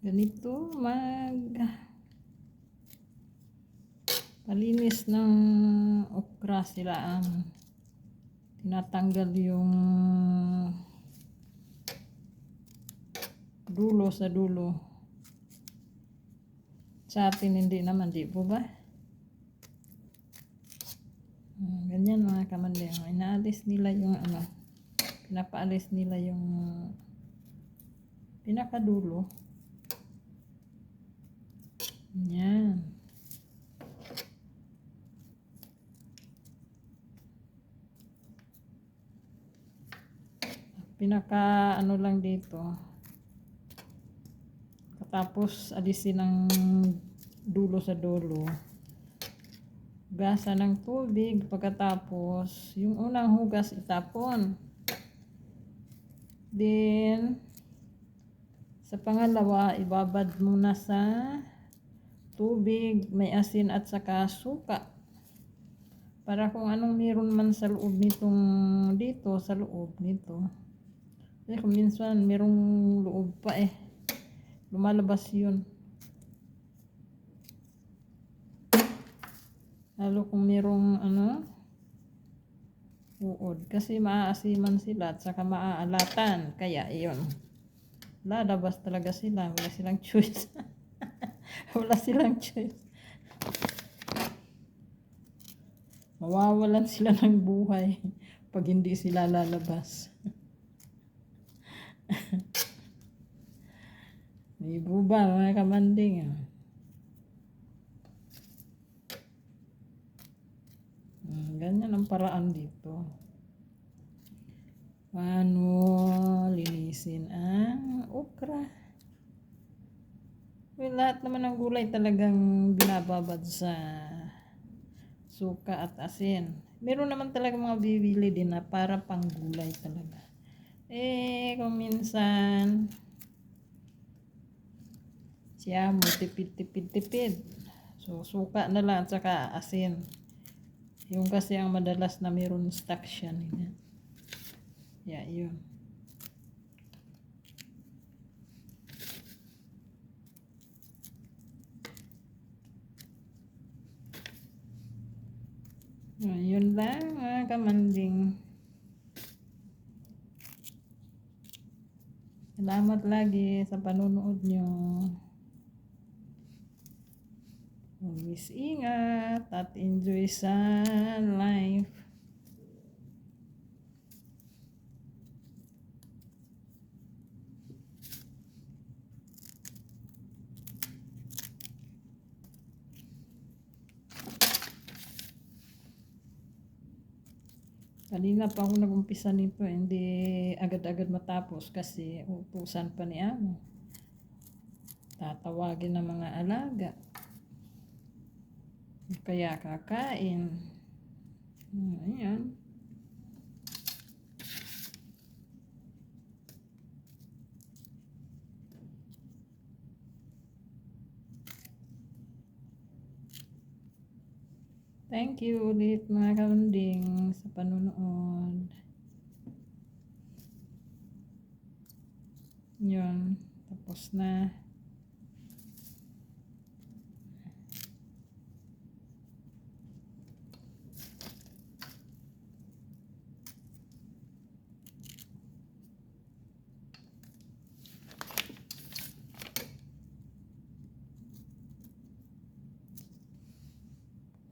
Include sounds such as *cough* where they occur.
ganito mag palinis ng okra sila ang tinatanggal yung dulo sa dulo. Sa atin hindi naman di po ba? Hmm, ganyan mga kamandeng inaalis nila yung ano pinapaalis nila yung pinakadulo. Yan. Pinaka ano lang dito. Tapos alisin ng dulo sa dulo. Gasa ng tubig. Pagkatapos yung unang hugas itapon. Then sa pangalawa ibabad muna sa tubig may asin at saka suka. Para kung anong meron man sa loob nitong dito sa loob nito. Kasi kung minsan merong loob pa eh. Lumalabas yun. Lalo kung merong ano uod. Kasi maaasiman sila at saka maaalatan. Kaya iyon lalabas talaga sila wala silang choice *laughs* wala silang choice mawawalan sila ng buhay pag hindi sila lalabas *laughs* Di ba mga kamanding? ah? Ganyan ang paraan dito. Paano linisin ang okra? Well, lahat naman ng gulay talagang binababad sa suka at asin. Meron naman talaga mga bibili din na para pang gulay talaga. Eh, kung minsan, siya mo tipid tipid tipid so suka na lang at saka asin yung kasi ang madalas na meron stock siya nila yeah yun Ah, yun lang mga kamanding. Salamat lagi sa panonood nyo. Always ingat at enjoy sa life. Kanina pa ako nag-umpisa nito, hindi agad-agad matapos kasi utusan pa ni Amo. Tatawagin ng mga alaga. Kaya kakain. Ayan. Thank you ulit mga kaunding sa panonood. Yun. Tapos na.